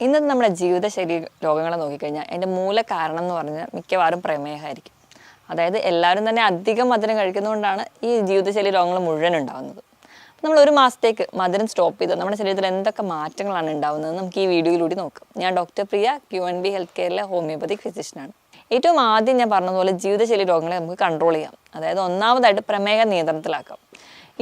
ഇന്നത്തെ നമ്മുടെ ജീവിതശൈലി രോഗങ്ങളെ നോക്കിക്കഴിഞ്ഞാൽ അതിന്റെ മൂല കാരണം എന്ന് പറഞ്ഞാൽ മിക്കവാറും പ്രമേഹമായിരിക്കും. അതായത് എല്ലാവരും തന്നെ അധികം മധുരം കഴിക്കുന്നതുകൊണ്ടാണ് ഈ ജീവിതശൈലി രോഗങ്ങൾ മുഴുവൻ ഉണ്ടാകുന്നത്. നമ്മൾ ഒരു മാസത്തേക്ക് മധുരം സ്റ്റോപ്പ് ചെയ്ത് നമ്മുടെ ശരീരത്തിൽ എന്തൊക്കെ മാറ്റങ്ങളാണ് ഉണ്ടാകുന്നത് നമുക്ക് ഈ വീഡിയോയിലൂടെ നോക്കാം. ഞാൻ doctor Priya Q N B health കെയറിലെ homeopathic ഫിസിഷ്യനാണ്. ഏറ്റവും ആദ്യം ഞാൻ പറഞ്ഞതുപോലെ ജീവിതശൈലി രോഗങ്ങളെ നമുക്ക് കൺട്രോൾ ചെയ്യാം. അതായത് ഒന്നാമതായിട്ട് പ്രമേഹ നിയന്ത്രണത്തിലാക്കാം.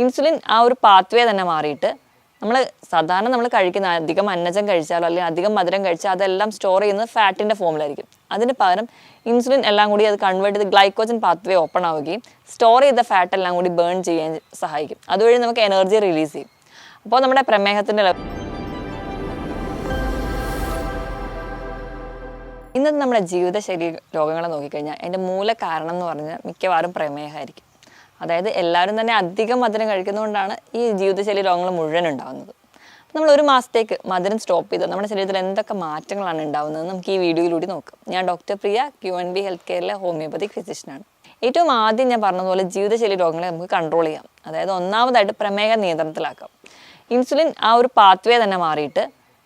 ഇൻസുലിൻ ആ ഒരു പാത്വേ തന്നെ മാറിയിട്ട് നമ്മൾ സാധാരണ നമ്മൾ കഴിക്കുന്ന അധികം അന്നജം കഴിച്ചാലോ അല്ലെങ്കിൽ അധികം മധുരം കഴിച്ചാൽ അതെല്ലാം സ്റ്റോർ ചെയ്യുന്നത് ഫാറ്റിന്റെ ഫോമിലായിരിക്കും അതിന് പകരം ഇൻസുലിൻ എല്ലാം കൂടി അത് കൺവേർട്ട് ചെയ്ത് ഗ്ലൈക്കോജൻ പാത്വേ ഓപ്പൺ ആവുകയും സ്റ്റോർ ചെയ്ത ഫാറ്റ് എല്ലാം കൂടി ബേൺ ചെയ്യാൻ സഹായിക്കും. അതുവഴി നമുക്ക് എനർജി റിലീസ് ചെയ്യും. അപ്പോൾ നമ്മുടെ പ്രമേഹത്തിന്റെ ഇന്നത്തെ നമ്മുടെ ജീവിതശൈലി രോഗങ്ങളെ നോക്കിക്കഴിഞ്ഞാൽ അതിന്റെ മൂല കാരണം എന്ന് പറഞ്ഞാൽ മിക്കവാറും പ്രമേഹമായിരിക്കും. അതായത് എല്ലാവരും തന്നെ അധികം മധുരം കഴിക്കുന്നതുകൊണ്ടാണ് ഈ ജീവിതശൈലി രോഗങ്ങൾ മുഴുവൻ ഉണ്ടാകുന്നത്. നമ്മൾ ഒരു മാസത്തേക്ക് മധുരം സ്റ്റോപ്പ് ചെയ്ത്. നമ്മുടെ ശരീരത്തിൽ എന്തൊക്കെ മാറ്റങ്ങളാണ് ഉണ്ടാകുന്നത് നമുക്ക് ഈ വീഡിയോയിലൂടെ നോക്കാം. ഞാൻ doctor Priya Q N B health കെയറിലെ homeopathic ഫിസിഷ്യനാണ്. ഏറ്റവും ആദ്യം ഞാൻ പറഞ്ഞതുപോലെ ജീവിതശൈലി രോഗങ്ങളെ നമുക്ക് കൺട്രോൾ ചെയ്യാം. അതായത് ഒന്നാമതായിട്ട് പ്രമേഹ നിയന്ത്രണത്തിലാക്കാം. ഇൻസുലിൻ ആ ഒരു പാത്വേ തന്നെ മാറിയിട്ട്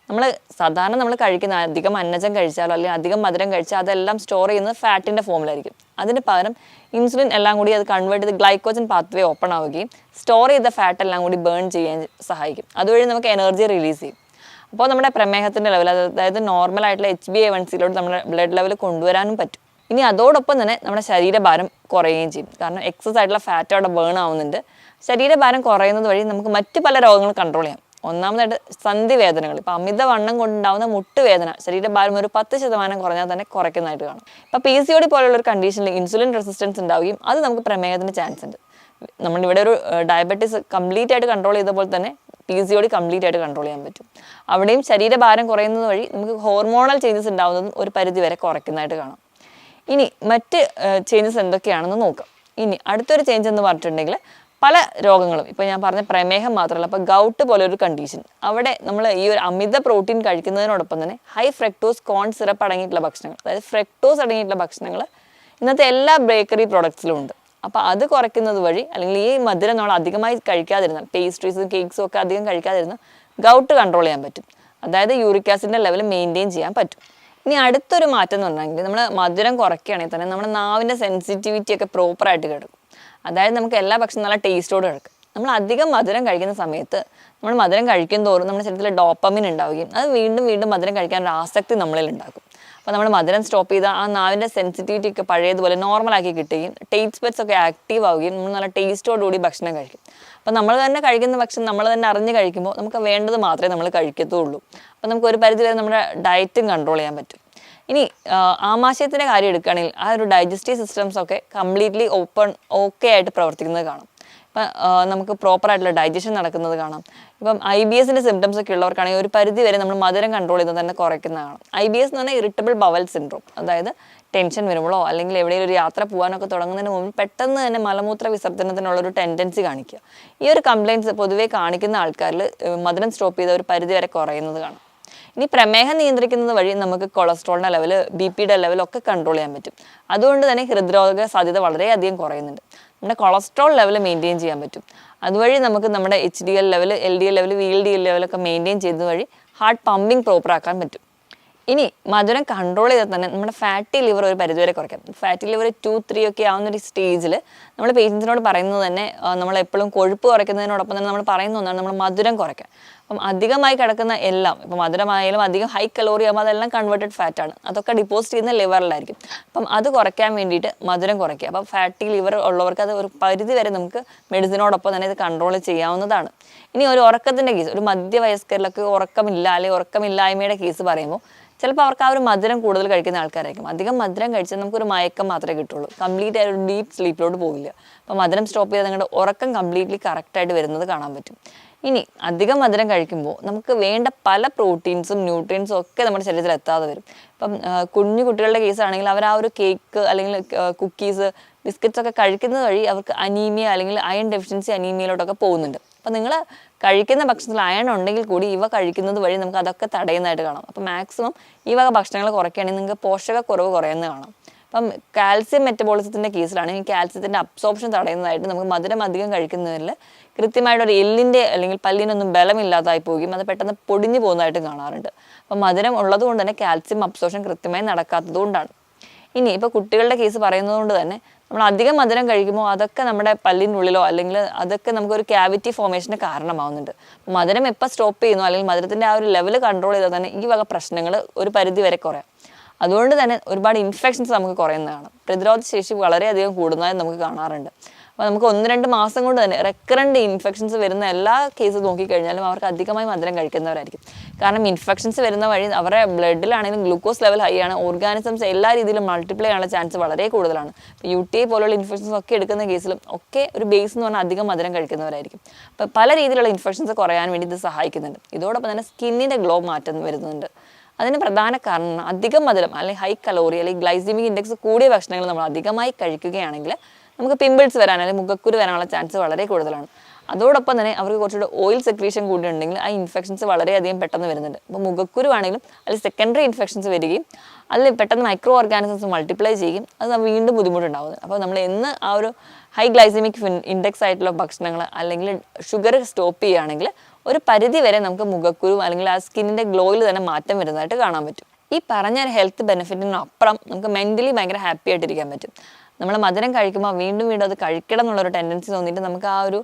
നമ്മൾ സാധാരണ നമ്മൾ കഴിക്കുന്ന അധികം അന്നജം കഴിച്ചാലോ അല്ലെങ്കിൽ അധികം മധുരം കഴിച്ചാൽ അതെല്ലാം സ്റ്റോർ ചെയ്യുന്നത് ഫാറ്റിന്റെ ഫോമിലായിരിക്കും അതിന് പകരം ഇൻസുലിൻ എല്ലാം കൂടി അത് കൺവേർട്ട് ചെയ്ത് ഗ്ലൈക്കോജൻ പാത്വേ ഓപ്പൺ ആവുകയും സ്റ്റോർ ചെയ്ത ഫാറ്റ് എല്ലാം കൂടി ബേൺ ചെയ്യാൻ സഹായിക്കും. അതുവഴി നമുക്ക് എനർജി റിലീസ് ചെയ്യും. അപ്പോൾ നമ്മുടെ പ്രമേഹത്തിന്റെ ലെവൽ അതായത് നോർമൽ ആയിട്ടുള്ള എച്ച് ബി എ വൺ സിയിലോട്ട് നമ്മുടെ ബ്ലഡ് ലെവൽ കൊണ്ടുവരാനും പറ്റും. ഇനി അതോടൊപ്പം തന്നെ നമ്മുടെ ശരീരഭാരം കുറയുകയും ചെയ്യും. കാരണം എക്സസ് ആയിട്ടുള്ള ഫാറ്റ് അവിടെ ബേൺ ആവുന്നുണ്ട്. ശരീരഭാരം കുറയുന്നത് വഴി നമുക്ക് മറ്റ് പല രോഗങ്ങളും കൺട്രോൾ ചെയ്യാം. ഒന്നാമതായിട്ട് സന്ധി വേദനകൾ. ഇപ്പം അമിതവണ്ണം കൊണ്ടുണ്ടാവുന്ന മുട്ടുവേദന ശരീരഭാരം ഒരു പത്ത് ശതമാനം കുറഞ്ഞാൽ തന്നെ കുറയ്ക്കുന്നതായിട്ട് കാണും. ഇപ്പം പി സി ഒ ഡി പോലുള്ള ഒരു കണ്ടീഷനിൽ ഇൻസുലിൻ റെസിസ്റ്റൻസ് ഉണ്ടാവുകയും അത് നമുക്ക് പ്രമേഹത്തിന് ചാൻസ് ഉണ്ട്. നമ്മളിവിടെ ഒരു ഡയബറ്റീസ് കംപ്ലീറ്റ് ആയിട്ട് കൺട്രോൾ ചെയ്ത പോലെ തന്നെ പി സി ഒ കംപ്ലീറ്റ് ആയിട്ട് കൺട്രോൾ ചെയ്യാൻ പറ്റും. അവിടെയും ശരീരഭാരം കുറയുന്നത് വഴി നമുക്ക് ഹോർമോണൽ ചേഞ്ചസ് ഉണ്ടാവുന്നതും ഒരു പരിധി വരെ കുറയ്ക്കുന്നതായിട്ട് കാണാം. ഇനി മറ്റ് ചേഞ്ചസ് എന്തൊക്കെയാണെന്ന് നോക്കാം. ഇനി അടുത്തൊരു ചേഞ്ച് എന്ന് പറഞ്ഞിട്ടുണ്ടെങ്കിൽ പല രോഗങ്ങളും. ഇപ്പോൾ ഞാൻ പറഞ്ഞ പ്രമേഹം മാത്രമല്ല അപ്പോൾ ഗൗട്ട് പോലെ ഒരു കണ്ടീഷൻ അവിടെ നമ്മൾ ഈ ഒരു അമിത പ്രോട്ടീൻ കഴിക്കുന്നതിനോടൊപ്പം തന്നെ ഹൈ ഫ്രക്ടോസ് കോൺ സിറപ്പ് അടങ്ങിയിട്ടുള്ള ഭക്ഷണങ്ങൾ അതായത് ഫ്രക്ടോസ് അടങ്ങിയിട്ടുള്ള ഭക്ഷണങ്ങൾ ഇന്നത്തെ എല്ലാ ബേക്കറി പ്രോഡക്ട്സിലും ഉണ്ട്. അപ്പോൾ അത് കുറയ്ക്കുന്നത് വഴി അല്ലെങ്കിൽ ഈ മധുരം നമ്മൾ അധികമായി കഴിക്കാതിരുന്ന പേസ്ട്രീസും കേക്ക്സും ഒക്കെ അധികം കഴിക്കാതിരുന്ന ഗൗട്ട് കൺട്രോൾ ചെയ്യാൻ പറ്റും. അതായത് യൂറിക് ആസിഡിന്റെ ലെവൽ മെയിന്റെയിൻ ചെയ്യാൻ പറ്റും. ഇനി അടുത്തൊരു മാറ്റം എന്ന് പറഞ്ഞെങ്കിൽ നമ്മൾ മധുരം കുറയ്ക്കുകയാണെങ്കിൽ തന്നെ നമ്മുടെ നാവിന്റെ സെൻസിറ്റിവിറ്റി ഒക്കെ പ്രോപ്പറായിട്ട് കിടക്കും അതായത് നമുക്ക് എല്ലാ ഭക്ഷണം നല്ല ടേസ്റ്റോട് കിടക്കും നമ്മൾ അധികം മധുരം കഴിക്കുന്ന സമയത്ത് നമ്മൾ മധുരം കഴിക്കും തോറും നമ്മുടെ ശരീരത്തിൽ ഡോപ്പമിൻ ഉണ്ടാവുകയും അത് വീണ്ടും വീണ്ടും മധുരം കഴിക്കാൻ ഒരു ആസക്തി നമ്മളിൽ ഉണ്ടാക്കും. അപ്പോൾ നമ്മൾ മധുരം സ്റ്റോപ്പ് ചെയ്താൽ ആ നാവിന്റെ സെൻസിറ്റിവിറ്റി ഒക്കെ പഴയതുപോലെ നോർമലാക്കി കിട്ടുകയും ടേസ്റ്റ് ബഡ്സ് ഒക്കെ ആക്റ്റീവ് ആവുകയും നമ്മൾ നല്ല ടേസ്റ്റോടുകൂടി ഭക്ഷണം കഴിക്കും. അപ്പോൾ നമ്മൾ തന്നെ കഴിക്കുന്ന ഭക്ഷണം നമ്മൾ തന്നെ അറിഞ്ഞ് കഴിക്കുമ്പോൾ നമുക്ക് വേണ്ടത് മാത്രമേ നമ്മൾ കഴിക്കത്തുള്ളൂ. അപ്പോൾ നമുക്ക് ഒരു പരിധി വരെ നമ്മുടെ ഡയറ്റും കൺട്രോൾ ചെയ്യാൻ പറ്റും. ഇനി ആമാശയത്തിന്റെ കാര്യം എടുക്കുകയാണെങ്കിൽ ആ ഒരു ഡൈജസ്റ്റീവ് സിസ്റ്റംസ് ഒക്കെ കംപ്ലീറ്റ്ലി ഓപ്പൺ ഓക്കെ ആയിട്ട് പ്രവർത്തിക്കുന്നത് കാണും. ഇപ്പം നമുക്ക് പ്രോപ്പറായിട്ടുള്ള ഡൈജഷൻ നടക്കുന്നത് കാണാം. ഇപ്പം ഐ ബി എസിന്റെ സിംറ്റംസ് ഒക്കെ ഉള്ളവർക്കാണെങ്കിൽ ഒരു പരിധി വരെ നമ്മൾ മധുരം കൺട്രോൾ ചെയ്ത് തന്നെ കുറയ്ക്കുന്നത് കാണാം ഐ ബി എസ് എന്ന് പറഞ്ഞാൽ ഇറിറ്റബിൾ ബവൽ സിൻഡ്രോം അതായത് ടെൻഷൻ വരുമ്പോഴോ അല്ലെങ്കിൽ എവിടെയെങ്കിലും ഒരു യാത്ര പോകാനൊക്കെ തുടങ്ങുന്നതിന് മുമ്പ് പെട്ടെന്ന് തന്നെ മലമൂത്ര വിസർജനത്തിനുള്ള ഒരു ടെൻഡൻസി കാണിക്കുക. ഈ ഒരു കംപ്ലയിൻസ് പൊതുവേ കാണിക്കുന്ന ആൾക്കാരിൽ മധുരം സ്റ്റോപ്പ് ചെയ്ത ഒരു പരിധി വരെ കുറയുന്നത് കാണാം. ഇനി പ്രമേഹം നിയന്ത്രിക്കുന്നത് വഴി നമുക്ക് കൊളസ്ട്രോളിന്റെ ലെവൽ ബി പിയുടെ ലെവലൊക്കെ കൺട്രോൾ ചെയ്യാൻ പറ്റും. അതുകൊണ്ട് തന്നെ ഹൃദ്രോഗ സാധ്യത വളരെയധികം കുറയുന്നുണ്ട്. നമ്മുടെ കൊളസ്ട്രോൾ ലെവൽ മെയിന്റെയിൻ ചെയ്യാൻ പറ്റും. അതുവഴി നമുക്ക് നമ്മുടെ H D L level L D L level V L D L ലെവലൊക്കെ maintain ചെയ്യുന്നത് വഴി ഹാർട്ട് പമ്പിങ് പ്രോപ്പറാക്കാൻ പറ്റും. ഇനി മധുരം കൺട്രോൾ ചെയ്താൽ തന്നെ നമ്മുടെ ഫാറ്റി ലിവർ ഒരു പരിധിവരെ കുറയ്ക്കാം. ഫാറ്റി ലിവർ ടു ത്രീ ഒക്കെ ആവുന്ന ഒരു സ്റ്റേജിൽ നമ്മൾ പേഷ്യൻസിനോട് പറയുന്നത് തന്നെ നമ്മൾ എപ്പോഴും കൊഴുപ്പ് കുറയ്ക്കുന്നതിനോടൊപ്പം തന്നെ നമ്മൾ പറയുന്ന ഒന്നാണ് നമ്മൾ മധുരം കുറയ്ക്കുക. അപ്പം അധികമായി കിടക്കുന്ന എല്ലാം ഇപ്പം മധുരമായാലും അധികം ഹൈ കലോറി ആകുമ്പോൾ അതെല്ലാം കൺവേർട്ടഡ് ഫാറ്റ് ആണ്. അതൊക്കെ ഡിപ്പോസിറ്റ് ചെയ്യുന്ന ലിവറിലായിരിക്കും അപ്പം അത് കുറയ്ക്കാൻ വേണ്ടിയിട്ട് മധുരം കുറയ്ക്കുക. അപ്പം ഫാറ്റി ലിവർ ഉള്ളവർക്ക് അത് ഒരു പരിധി വരെ നമുക്ക് മെഡിസിനോടൊപ്പം തന്നെ ഇത് കൺട്രോൾ ചെയ്യാവുന്നതാണ്. ഇനി ഒരു ഉറക്കത്തിന്റെ കേസ് ഒരു മധ്യവയസ്കരിലൊക്കെ ഉറക്കമില്ല അല്ലെങ്കിൽ ഉറക്കമില്ലായ്മയുടെ കേസ് പറയുമ്പോൾ ചിലപ്പോൾ അവർക്ക് ആ ഒരു മധുരം കൂടുതൽ കഴിക്കുന്ന ആൾക്കാരായിരിക്കും. അധികം മധുരം കഴിച്ചാൽ നമുക്കൊരു മയക്കം മാത്രമേ കിട്ടുള്ളൂ. കംപ്ലീറ്റ് ആയ ഒരു ഡീപ്പ് സ്ലീപ്പിലോട്ട് പോകില്ല അപ്പോൾ മധുരം സ്റ്റോപ്പ് ചെയ്താൽ നിങ്ങളുടെ ഉറക്കം കംപ്ലീറ്റ്ലി കറക്റ്റായിട്ട് വരുന്നത് കാണാൻ പറ്റും. ഇനി അധികം മധുരം കഴിക്കുമ്പോൾ നമുക്ക് വേണ്ട പല പ്രോട്ടീൻസും ന്യൂട്രിയൻസും ഒക്കെ നമ്മുടെ ശരീരത്തിൽ എത്താതെ വരും. ഇപ്പം കുഞ്ഞു കുട്ടികളുടെ കേസാണെങ്കിൽ അവർ ആ ഒരു കേക്ക് അല്ലെങ്കിൽ കുക്കീസ് ബിസ്ക്കറ്റ്സ് ഒക്കെ കഴിക്കുന്നത് വഴി അവർക്ക് അനീമിയ അല്ലെങ്കിൽ അയൺ ഡെഫിഷ്യൻസി അനീമിയയിലോട്ടൊക്കെ പോകുന്നുണ്ട്. അപ്പം നിങ്ങൾ കഴിക്കുന്ന ഭക്ഷണത്തിൽ അയൺ ഉണ്ടെങ്കിൽ കൂടി ഇവ കഴിക്കുന്നത് വഴി നമുക്ക് അതൊക്കെ തടയുന്നതായിട്ട് കാണാം. അപ്പോൾ മാക്സിമം ഈ വക ഭക്ഷണങ്ങൾ കുറയ്ക്കുകയാണെങ്കിൽ നിങ്ങൾക്ക് പോഷകക്കുറവ് കുറയുന്നത് കാണാം. അപ്പം കാൽസ്യം മെറ്റബോളിസത്തിന്റെ കേസിലാണ് ഈ കാൽസ്യത്തിന്റെ അബ്സോർപ്ഷൻ തടയുന്നതായിട്ട് നമുക്ക് മധുരം അധികം കഴിക്കുന്നതിൽ കൃത്യമായിട്ട് ഒരു എല്ലിന്റെ അല്ലെങ്കിൽ പല്ലിനൊന്നും ബലമില്ലാതായി പോവുകയും അത് പെട്ടെന്ന് പൊടിഞ്ഞു പോകുന്നതായിട്ടും കാണാറുണ്ട്. അപ്പം മധുരം ഉള്ളത് കൊണ്ട് തന്നെ കാൽസ്യം അബ്സോർപ്ഷൻ കൃത്യമായി നടക്കാത്തത് കൊണ്ടാണ്. ഇനി ഇപ്പോൾ കുട്ടികളുടെ കേസ് പറയുന്നത് കൊണ്ട് തന്നെ നമ്മൾ അധികം മധുരം കഴിക്കുമ്പോൾ അതൊക്കെ നമ്മുടെ പല്ലിനുള്ളിലോ അല്ലെങ്കിൽ അതൊക്കെ നമുക്കൊരു ക്യാവിറ്റി ഫോമേഷന് കാരണമാവുന്നുണ്ട്. മധുരം എപ്പോൾ സ്റ്റോപ്പ് ചെയ്യുന്നു അല്ലെങ്കിൽ മധുരത്തിന്റെ ആ ഒരു ലെവൽ കൺട്രോൾ ചെയ്താൽ തന്നെ ഈ വക പ്രശ്നങ്ങൾ ഒരു പരിധി വരെ കുറയാം. അതുകൊണ്ട് തന്നെ ഒരുപാട് ഇൻഫെക്ഷൻസ് നമുക്ക് കുറയുന്നതാണ്. പ്രതിരോധ ശേഷി വളരെയധികം കൂടുന്നതായി നമുക്ക് കാണാറുണ്ട്. അപ്പോൾ നമുക്ക് ഒന്ന് രണ്ട് മാസം കൊണ്ട് തന്നെ റെക്കറന്റ് ഇൻഫെക്ഷൻസ് വരുന്ന എല്ലാ കേസ് നോക്കിക്കഴിഞ്ഞാലും അവർക്ക് അധികമായി മധുരം കഴിക്കുന്നവരായിരിക്കും. കാരണം ഇൻഫെക്ഷൻസ് വരുന്ന വഴി അവരുടെ ബ്ലഡിലാണെങ്കിലും ഗ്ലൂക്കോസ് ലെവൽ ഹൈ ആണ്. ഓർഗാനിസംസ് എല്ലാ രീതിയിലും മൾട്ടിപ്ലൈ ചെയ്യാനുള്ള ചാൻസ് വളരെ കൂടുതലാണ്. യു ടി ഐ പോലുള്ള ഇൻഫെക്ഷൻസ് ഒക്കെ എടുക്കുന്ന കേസിലും ഒക്കെ ഒരു ബേസ് എന്ന് പറഞ്ഞാൽ അധികം മധുരം കഴിക്കുന്നവരായിരിക്കും. അപ്പോൾ പല രീതിയിലുള്ള ഇൻഫെക്ഷൻസ് കുറയാൻ വേണ്ടി ഇത് സഹായിക്കുന്നുണ്ട്. ഇതോടൊപ്പം തന്നെ സ്കിന്നിന്റെ ഗ്ലോ മാറ്റം വരുന്നുണ്ട്. അതിന് പ്രധാന കാരണം അധികം മധുരം അല്ലെങ്കിൽ ഹൈ കലോറി അല്ലെങ്കിൽ ഗ്ലൈസിമിക് ഇൻഡെക്സ് കൂടിയ ഭക്ഷണങ്ങൾ നമ്മൾ അധികമായി കഴിക്കുകയാണെങ്കിൽ നമുക്ക് പിമ്പിൾസ് വരാൻ അല്ലെങ്കിൽ മുഖക്കുരു വരാനുള്ള ചാൻസ് വളരെ കൂടുതലാണ്. അതോടൊപ്പം തന്നെ അവർക്ക് കുറച്ചുകൂടെ ഓയിൽ സെക്രീഷൻ കൂടി ഉണ്ടെങ്കിൽ ആ ഇൻഫെക്ഷൻസ് വളരെയധികം പെട്ടെന്ന് വരുന്നുണ്ട്. അപ്പോൾ മുഖക്കുരു ആണെങ്കിലും അതിൽ സെക്കൻഡറി ഇൻഫെക്ഷൻസ് വരികയും അതിൽ പെട്ടെന്ന് മൈക്രോ ഓർഗാനിസംസ് മൾട്ടിപ്ലൈ ചെയ്യുകയും അത് വീണ്ടും ബുദ്ധിമുട്ടുണ്ടാവുന്നത്. അപ്പോൾ നമ്മൾ എന്ന് ആ ഒരു ഹൈ ഗ്ലൈസിമിക് ഇൻഡെക്സ് ആയിട്ടുള്ള ഭക്ഷണങ്ങൾ അല്ലെങ്കിൽ ഷുഗർ സ്റ്റോപ്പ് ചെയ്യുകയാണെങ്കിൽ ഒരു പരിധി വരെ നമുക്ക് മുഖക്കുരു അല്ലെങ്കിൽ ആ സ്കിന്നിന്റെ ഗ്ലോയിൽ തന്നെ മാറ്റം വരുന്നതായിട്ട് കാണാൻ പറ്റും. ഈ പറഞ്ഞ ഹെൽത്ത് ബെനിഫിറ്റിനപ്പുറം നമുക്ക് മെന്റലി ഭയങ്കര ഹാപ്പി ആയിട്ടിരിക്കാൻ പറ്റും. നമ്മൾ മധുരം കഴിക്കുമ്പോൾ വീണ്ടും വീണ്ടും അത് കഴിക്കണം എന്നുള്ളൊരു ടെൻഡൻസി തോന്നിയിട്ട് നമുക്ക് ആ ഒരു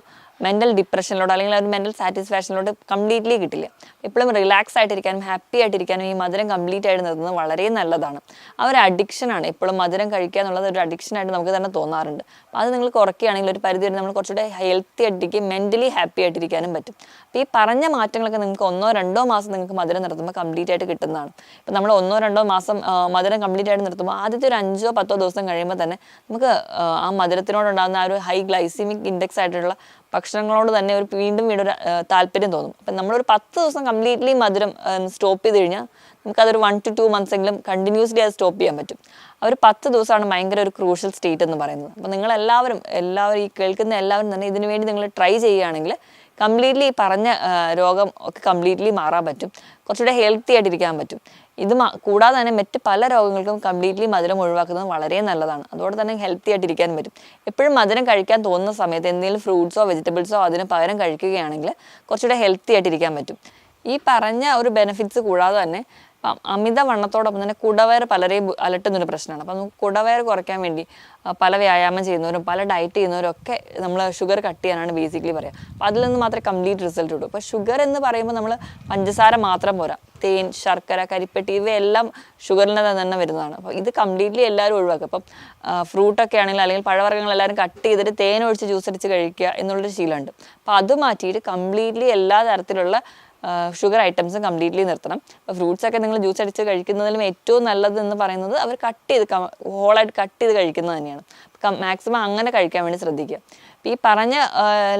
മെന്റൽ ഡിപ്രഷനിലോട്ട് അല്ലെങ്കിൽ ആ ഒരു മെന്റൽ സാറ്റിസ്ഫാക്ഷനിലോട്ട് കംപ്ലീറ്റ്ലി കിട്ടില്ല. എപ്പോഴും റിലാക്സ് ആയിട്ടിരിക്കാനും ഹാപ്പി ആയിട്ടിരിക്കാനും ഈ മധുരം കംപ്ലീറ്റ് ആയിട്ട് നിർത്തുന്നത് വളരെ നല്ലതാണ്. ആ ഒരു അഡിക്ഷനാണ് എപ്പോഴും മധുരം കഴിക്കുക എന്നുള്ളത് ഒരു അഡിക്ഷനായിട്ട് നമുക്ക് തന്നെ തോന്നാറുണ്ട്. അപ്പോൾ അത് നിങ്ങൾ കുറയ്ക്കുകയാണെങ്കിൽ ഒരു പരിധി വരെ നമ്മൾ കുറച്ചുകൂടെ ഹെൽത്തി ആയിട്ടിരിക്കും മെന്റലി ഹാപ്പി ആയിട്ടിരിക്കാനും പറ്റും. അപ്പോൾ ഈ പറഞ്ഞ മാറ്റങ്ങളൊക്കെ നിങ്ങൾക്ക് ഒന്നോ രണ്ടോ മാസം നിങ്ങൾക്ക് മധുരം നിർത്തുമ്പോൾ കംപ്ലീറ്റ് ആയിട്ട് കിട്ടുന്നതാണ്. ഇപ്പം നമ്മൾ ഒന്നോ രണ്ടോ മാസം മധുരം കംപ്ലീറ്റ് ആയിട്ട് നിർത്തുമ്പോൾ ആദ്യത്തെ ഒരു അഞ്ചോ പത്തോ ദിവസം കഴിയുമ്പോൾ തന്നെ നമുക്ക് ആ മധുരത്തിനോടുണ്ടാകുന്ന ആ ഒരു ഹൈ ഗ്ലൈസിമിക് ഇൻഡെക്സ് ആയിട്ടുള്ള ഭക്ഷണങ്ങളോട് തന്നെ ഒരു വീണ്ടും വീണ്ടും താല്പര്യം തോന്നും. അപ്പം നമ്മളൊരു പത്ത് ദിവസം കംപ്ലീറ്റ്ലി മധുരം സ്റ്റോപ്പ് ചെയ്ത് കഴിഞ്ഞാൽ നമുക്കതൊരു വൺ ടു ടു മന്ത്സ് എങ്കിലും കണ്ടിന്യൂസ്ലി അത് സ്റ്റോപ്പ് ചെയ്യാൻ പറ്റും. അവർ പത്ത് ദിവസമാണ് ഭയങ്കര ഒരു ക്രൂഷ്യൽ സ്റ്റേറ്റ് എന്ന് പറയുന്നത്. അപ്പോൾ നിങ്ങൾ എല്ലാവരും എല്ലാവരും ഈ കേൾക്കുന്ന എല്ലാവരും തന്നെ ഇതിനു വേണ്ടി നിങ്ങൾ ട്രൈ ചെയ്യുകയാണെങ്കിൽ കംപ്ലീറ്റ്ലി പറഞ്ഞ രോഗം ഒക്കെ കംപ്ലീറ്റ്ലി മാറാൻ പറ്റും. കുറച്ചുകൂടെ ഹെൽത്തി ആയിട്ടിരിക്കാൻ പറ്റും. ഇത് കൂടാതെ തന്നെ മറ്റ് പല രോഗങ്ങൾക്കും കംപ്ലീറ്റ്ലി മധുരം ഒഴിവാക്കുന്നത് വളരെ നല്ലതാണ്. അതുകൊണ്ട് തന്നെ ഹെൽത്തി ആയിട്ടിരിക്കാൻ പറ്റും. എപ്പോഴും മധുരം കഴിക്കാൻ തോന്നുന്ന സമയത്ത് എന്തെങ്കിലും ഫ്രൂട്ട്സോ വെജിറ്റബിൾസോ അതിന് പകരം കഴിക്കുകയാണെങ്കിൽ കുറച്ചുകൂടെ ഹെൽത്തി ആയിട്ടിരിക്കാൻ പറ്റും. ഈ പറഞ്ഞ ഒരു ബെനിഫിറ്റ്സ് കൂടാതെ തന്നെ അപ്പം അമിത വണ്ണത്തോടൊപ്പം തന്നെ കുടവയർ പലരെയും അലട്ടുന്നൊരു പ്രശ്നമാണ്. അപ്പം നമുക്ക് കുടവയർ കുറയ്ക്കാൻ വേണ്ടി പല വ്യായാമം ചെയ്യുന്നവരും പല ഡയറ്റ് ചെയ്യുന്നവരും ഒക്കെ നമ്മൾ ഷുഗർ കട്ട് ചെയ്യാനാണ് ബേസിക്കലി പറയുക അപ്പം അതിൽ നിന്ന് മാത്രമേ കംപ്ലീറ്റ് റിസൾട്ട് കിട്ടൂ അപ്പോൾ ഷുഗർ എന്ന് പറയുമ്പോൾ നമ്മൾ പഞ്ചസാര മാത്രം പോരാ. തേൻ ശർക്കര കരിപ്പെട്ടി ഇവയെല്ലാം ഷുഗറിന് തന്നെ വരുന്നതാണ്. അപ്പോൾ ഇത് കംപ്ലീറ്റ്ലി എല്ലാവരും ഒഴിവാക്കുക അപ്പം ഫ്രൂട്ടൊക്കെ ആണെങ്കിൽ അല്ലെങ്കിൽ പഴവർഗങ്ങൾ എല്ലാവരും കട്ട് ചെയ്തിട്ട് തേൻ ഒഴിച്ച് ജ്യൂസ് അടിച്ച് കഴിക്കുക എന്നുള്ളൊരു ശീലമുണ്ട്. അപ്പോൾ അത് മാറ്റിയിട്ട് കംപ്ലീറ്റ്ലി എല്ലാ തരത്തിലുള്ള ഷുഗർ ഐറ്റംസും കംപ്ലീറ്റ്ലി നിർത്തണം. അപ്പോൾ ഫ്രൂട്ട്സ് ഒക്കെ നിങ്ങൾ ജ്യൂസ് അടിച്ച് കഴിക്കുന്നതിലും ഏറ്റവും നല്ലത് എന്ന് പറയുന്നത് അവർ കട്ട് ചെയ്ത് ഹോളായിട്ട് കട്ട് ചെയ്ത് കഴിക്കുന്നത് തന്നെയാണ്. മാക്സിമം അങ്ങനെ കഴിക്കാൻ വേണ്ടി ശ്രദ്ധിക്കുക. ഈ പറഞ്ഞ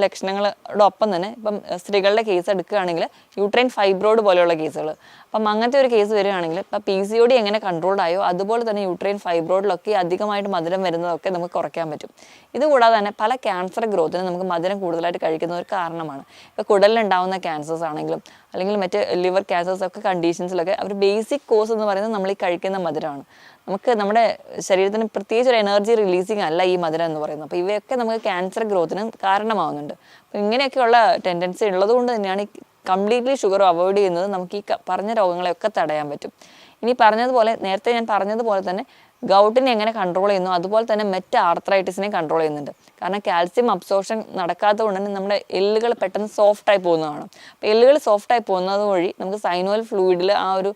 ലക്ഷണങ്ങളോടൊപ്പം തന്നെ ഇപ്പം സ്ത്രീകളുടെ കേസ് എടുക്കുകയാണെങ്കിൽ യൂട്രൈൻ ഫൈബ്രോയിഡ് പോലെയുള്ള കേസുകൾ അപ്പം അങ്ങനത്തെ ഒരു കേസ് വരികയാണെങ്കിൽ ഇപ്പം പി സി ഒ ഡി എങ്ങനെ കൺട്രോൾഡ് ആയോ അതുപോലെ തന്നെ യൂട്രൈൻ ഫൈബ്രോയിഡിലൊക്കെ അധികമായിട്ട് മധുരം വരുന്നതൊക്കെ നമുക്ക് കുറയ്ക്കാൻ പറ്റും. ഇതുകൂടാതെ തന്നെ പല ക്യാൻസർ ഗ്രോത്തിന് നമുക്ക് മധുരം കൂടുതലായിട്ട് കഴിക്കുന്ന ഒരു കാരണമാണ് ഇപ്പോൾ കുടലിലുണ്ടാവുന്ന ക്യാൻസേഴ്സ് ആണെങ്കിലും അല്ലെങ്കിൽ മറ്റ് ലിവർ ക്യാൻസേഴ്സ് ഒക്കെ കണ്ടീഷൻസിലൊക്കെ അവർ ബേസിക് കോസ് എന്ന് പറയുന്നത് നമ്മൾ ഈ കഴിക്കുന്ന മധുരമാണ്. നമുക്ക് നമ്മുടെ ശരീരത്തിന് പ്രത്യേകിച്ച് ഒരു എനർജി റിലീസിങ് അല്ല ഈ മധുരം എന്ന് പറയുന്നത്. അപ്പോൾ ഇവയൊക്കെ നമുക്ക് ക്യാൻസർ ഗ്രോത്തിന് കാരണമാവുന്നുണ്ട്. അപ്പോൾ ഇങ്ങനെയൊക്കെയുള്ള ടെൻഡൻസി ഉള്ളതുകൊണ്ട് തന്നെയാണ് ഈ കംപ്ലീറ്റ്ലി ഷുഗർ അവോയ്ഡ് ചെയ്യുന്നത് നമുക്ക് ഈ പറഞ്ഞ രോഗങ്ങളെയൊക്കെ തടയാൻ പറ്റും. ഇനി പറഞ്ഞതുപോലെ നേരത്തെ ഞാൻ പറഞ്ഞതുപോലെ തന്നെ ഗൗട്ടിനെ എങ്ങനെ കൺട്രോൾ ചെയ്യുന്നു? അതുപോലെ തന്നെ മെറ്റ ആർത്രൈറ്റിസിനെ കൺട്രോൾ ചെയ്യുന്നുണ്ട്. കാരണം കാൽസ്യം അബ്സോർഷൻ നടക്കാത്തത് കൊണ്ട് തന്നെ നമ്മുടെ എല്ലുകൾ പെട്ടെന്ന് സോഫ്റ്റ് ആയി പോകുന്നതാണ്. അപ്പോൾ എല്ലുകൾ സോഫ്റ്റ് ആയി പോകുന്നത് വഴി നമുക്ക് സൈനോൽ ഫ്ലൂയിഡിൽ ആ ഒരു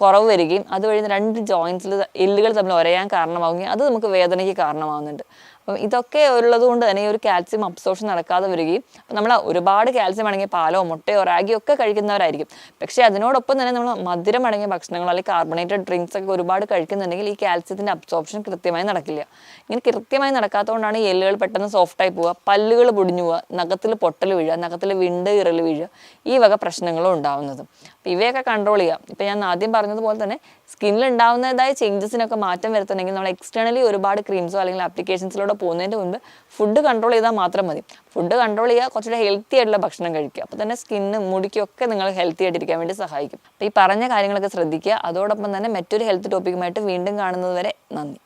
കുറവ് വരികയും അതുവഴി രണ്ട് ജോയിൻസിൽ എല്ലുകൾ തമ്മിൽ ഉരയാൻ കാരണമാവുകയും അത് നമുക്ക് വേദനയ്ക്ക് കാരണമാവുന്നുണ്ട്. അപ്പം ഇതൊക്കെ ഉള്ളത് കൊണ്ട് തന്നെ ഈ ഒരു കാൽസ്യം അബ്സോർഷൻ നടക്കാതെ വരികയും നമ്മൾ ഒരുപാട് കാൽസ്യം അടങ്ങിയ പാലോ മുട്ടയോ റാഗിയോ ഒക്കെ കഴിക്കുന്നവരായിരിക്കും. പക്ഷേ അതിനോടൊപ്പം തന്നെ നമ്മൾ മധുരം അടങ്ങിയ ഭക്ഷണങ്ങൾ അല്ലെങ്കിൽ കാർബണേറ്റഡ് ഡ്രിങ്ക്സ് ഒക്കെ ഒരുപാട് കഴിക്കുന്നുണ്ടെങ്കിൽ ഈ കാൽസ്യത്തിന്റെ അബ്സോർപ്ഷൻ കൃത്യമായി നടക്കില്ല. ഇങ്ങനെ കൃത്യമായി നടക്കാത്തതുകൊണ്ടാണ് എല്ലുകൾ പെട്ടെന്ന് സോഫ്റ്റായി പോവുക പല്ലുകൾ പൊടിഞ്ഞു പോവുക നഖത്തിൽ പൊട്ടൽ വീഴുക നഖത്തിൽ വിണ്ട് ഇറൽ വീഴുക ഈ വക പ്രശ്നങ്ങളും ഉണ്ടാവുന്നത്. ഇവയൊക്കെ കൺട്രോൾ ചെയ്യാം. ഇപ്പം ഞാൻ ആദ്യം പറഞ്ഞതുപോലെ തന്നെ സ്കിന്നിൽ ഉണ്ടാവുന്നതായ ചേഞ്ചസിനൊക്കെ മാറ്റം വരുത്തണമെങ്കിൽ നമ്മൾ എക്സ്റ്റേണലി ഒരുപാട് ക്രീംസോ അല്ലെങ്കിൽ ആപ്ലിക്കേഷൻസിലൂടെ പോകുന്നതിന് മുൻപ് ഫുഡ് കൺട്രോൾ ചെയ്താൽ മാത്രം മതി. ഫുഡ് കൺട്രോൾ ചെയ്യുക കുറച്ചുകൂടെ ഹെൽത്തി ആയിട്ടുള്ള ഭക്ഷണം കഴിക്കുക. അപ്പോൾ തന്നെ സ്കിന്ന് മുടിക്കൊക്കെ നിങ്ങൾ ഹെൽത്തി ആയിട്ടിരിക്കാൻ വേണ്ടി സഹായിക്കും. അപ്പോൾ ഈ പറഞ്ഞ കാര്യങ്ങളൊക്കെ ശ്രദ്ധിക്കുക. അതോടൊപ്പം തന്നെ മറ്റൊരു ഹെൽത്ത് ടോപ്പിക്കുമായിട്ട് വീണ്ടും കാണുന്നതുവരെ നന്ദി.